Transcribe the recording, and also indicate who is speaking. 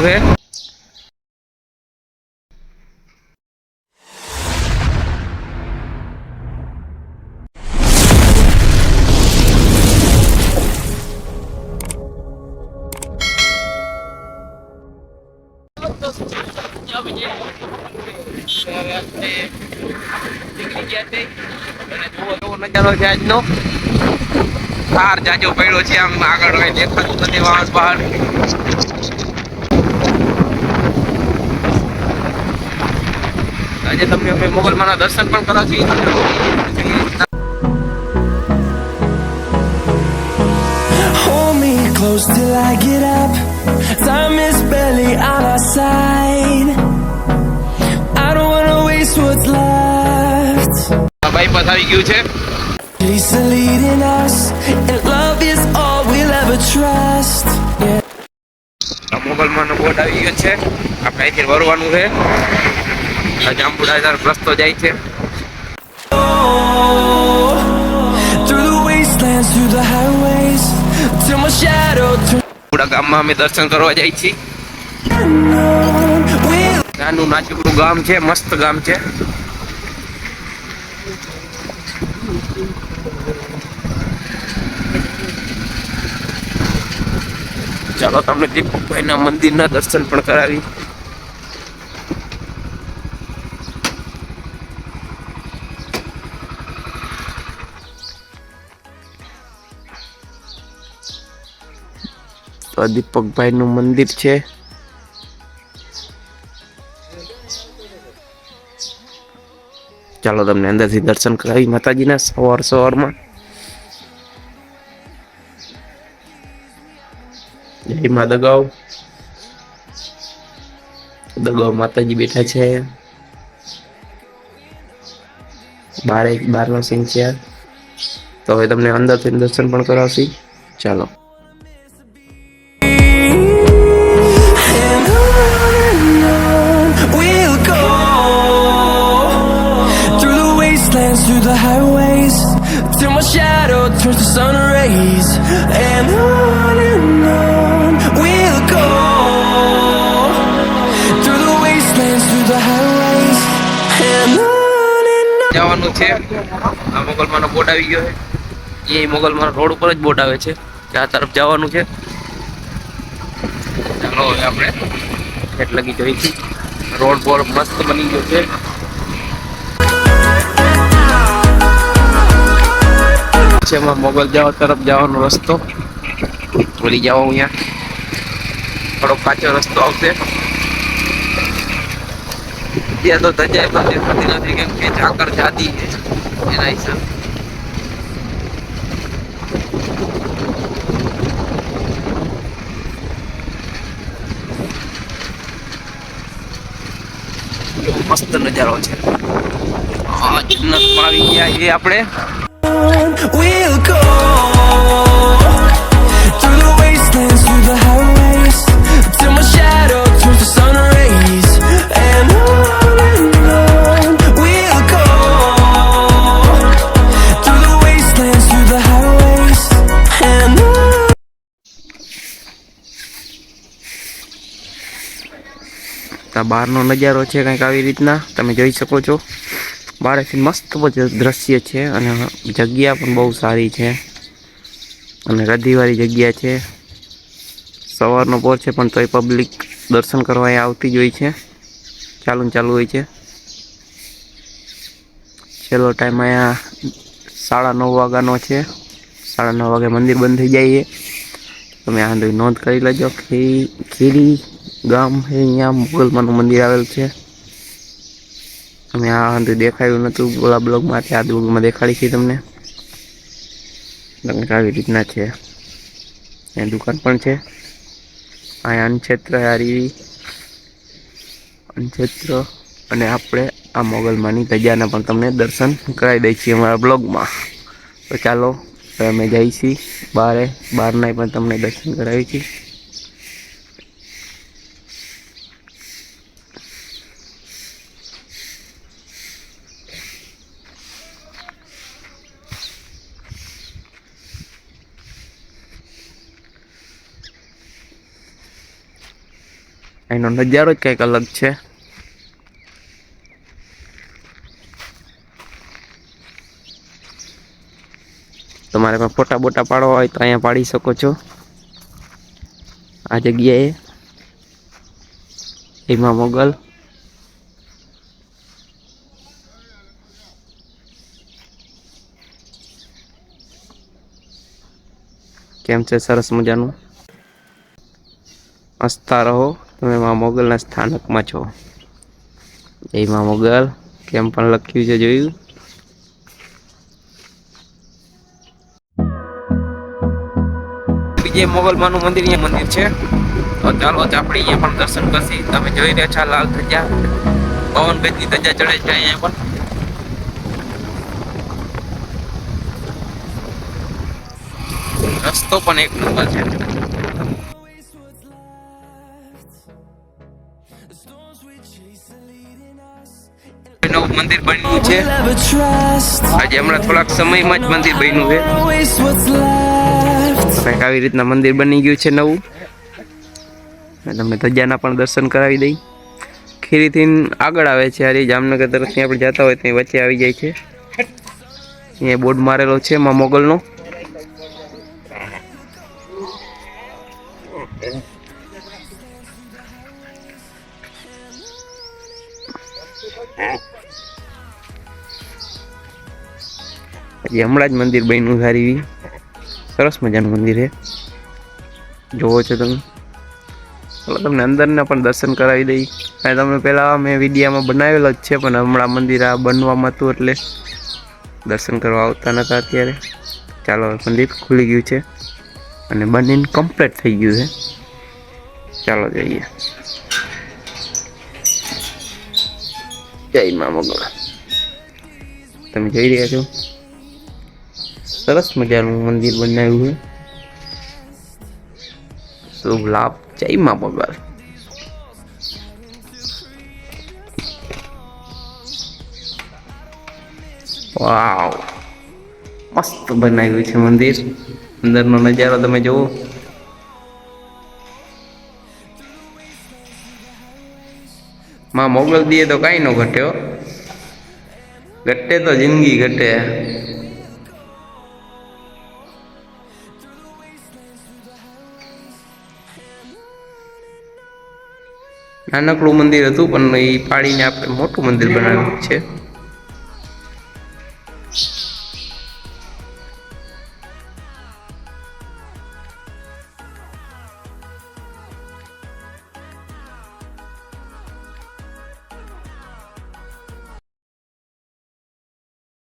Speaker 1: જવાનું છે. નજારો છે આજનો કાર જાજો પડ્યો છે આમ આગળ કઈ દેખાતું નથી વાંસ બહાર આજે તમને અમે મોગલમાના દર્શન પણ
Speaker 2: Hold close till I get up. Time is barely on our side. I don't wanna waste what's left.
Speaker 1: બાઈપાસ આવી ગયું છે
Speaker 2: Peace is leading us, and love is all we'll ever trust.
Speaker 1: મોગલમાનો બોટ આવી ગયો છે આપણે અહીંથી વરવાનું છે રસ્તો જાય છે. ગામમાં અમે દર્શન કરવા જાય છીએ. નાનું નાચુકડું ગામ છે મસ્ત ગામ છે. ચાલો તમને દીપકભાઈના મંદિરના દર્શન પણ કરાવી. તો આ દીપકભાઈનું મંદિર છે ચાલો તમને અંદરથી દર્શન કરાવી માતાજીના સવાર સવારમાં જય મા દગાવ દગાવ માતાજી બેઠા છે બારે બારનો સિંહ છે તો હવે તમને અંદરથી દર્શન પણ કરાવશી ચાલો જવાનું છે. આ મોગલમાનો બોટ આવી ગયો છે. એ મોગલમાનો રોડ ઉપર જ બોટ આવે છે. આ તરફ જવાનું છે. ચાલો હવે આપણે ઠેઠ લગી જોઈશું રોડ બોર મસ્ત બની ગયો છે. એમાં મોગલ જવા તરફ જવાનો રસ્તો. ભૂલી જાઓ અહીંયા. થોડો કાચો રસ્તો આવશે. ત્યાં તો ધજાય પણ દેખાતી નથી, કેમ કે ઝાકર જાતી છે, એના હિસાબે. મસ્ત નજારો છે. આ જન્નત આવી ગયા એ આપણે.
Speaker 2: We'll go
Speaker 1: બહારનો નજારો છે કંઈક આવી રીતના. તમે જોઈ શકો છો. બહારથી મસ્ત દ્રશ્ય છે અને જગ્યા પણ બહુ સારી છે. અને રદીવાળી જગ્યા છે. સવારનો પોર છે પણ તોય પબ્લિક દર્શન કરવા આવતી જ હોય છે. ચાલુ ચાલુ હોય છે. છેલ્લો ટાઈમ અહીંયા સાડા નવ વાગ્યાનો છે. સાડા નવ વાગે મંદિર બંધ થઈ જાય છે. તમે આ નોંધ કરી લેજો. ખીરી. ગામ છે અહીંયા મુગલમાનું મંદિર આવેલ છે. અમે આ અંતે દેખાયું નતું. ઓલા બ્લોગમાંથી આ બ્લોગમાં દેખાડી છે તમને. તમને આવી રીતના છે. એ દુકાન પણ છે. અહીંયા અનક્ષેત્ર હારી અનક્ષેત્ર અને આપણે આ મોગલમાની ધજાના પણ તમને દર્શન કરાવી દઈએ છીએ અમારા બ્લોગમાં તો ચાલો અમે જઈશી બારે બહારના પણ તમને દર્શન કરાવી છીએ. એનો નજારો જ કંઈક અલગ છે. તમારે પણ ફોટા બોટા પાડવા હોય તો અહીંયા પાડી શકો છો. આ જગ્યાએ. એમાં મોગલ. કેમ છે? સરસ મજાનું. હસતા રહો. તમે મા મોગલના સ્થાનકમાં છો. જય મા મોગલ, કેમ પણ લખ્યું છે જોયું? બીજે મોગલમાનું મંદિર અહીંયા મંદિર છે. તો ચાલો જ આપણે અહીંયા પણ દર્શન કરશી. તમે જોઈ રહ્યા છો લાલ ધજા. પવન ગજની ધજા ચડે છે અહીંયા પણ. રસ્તો પણ એક નંબર છે. મંદિર બન્યું છે. આજે હમણાં થોડાક સમયમાં જ મંદિર બન્યું છે. કંઈક આવી રીતના મંદિર બની ગયું છે નવું તમને ધજાના પણ દર્શન કરાવી દઈ ખીરીથી આગળ આવે છે હરી, જામનગર તરફથી આપણે જતા હોય ત્યાં વચ્ચે આવી જાય છે અહીંયા બોર્ડ મારેલો છે એમાં મોગલનો હજી હમણાં જ મંદિર બન્યું સારી એવી. સરસ મજાનું મંદિર છે જોવો છો તમે. ચાલો તમને અંદરના પણ દર્શન કરાવી દઈ. અને તમે પહેલાં મેં વિડીયામાં બનાવેલો જ છે, પણ હમણાં મંદિર આ બનવામાં હતું એટલે દર્શન કરવા આવતા નહોતા અત્યારે. ચાલો મંદિર ખુલી ગયું છે. અને બનીને કમ્પ્લીટ થઈ ગયું છે. ચાલો જઈએ. જય મા મોગલ તમે જોઈ રહ્યા છો? સરસ મજાનું મંદિર બનાવ્યું છે. શુભ લાભ જય મા મોગલ વાવ. મસ્ત બનાવ્યું છે મંદિર. અંદરનો નજારો તમે જુઓ. માં મોગલ દીએ તો કાંઈ ન ઘટ્યો ઘટે તો જિંદગી ઘટે. નાનકડું મંદિર હતું પણ એ પાડીને આપણે મોટું મંદિર બનાવ્યું છે.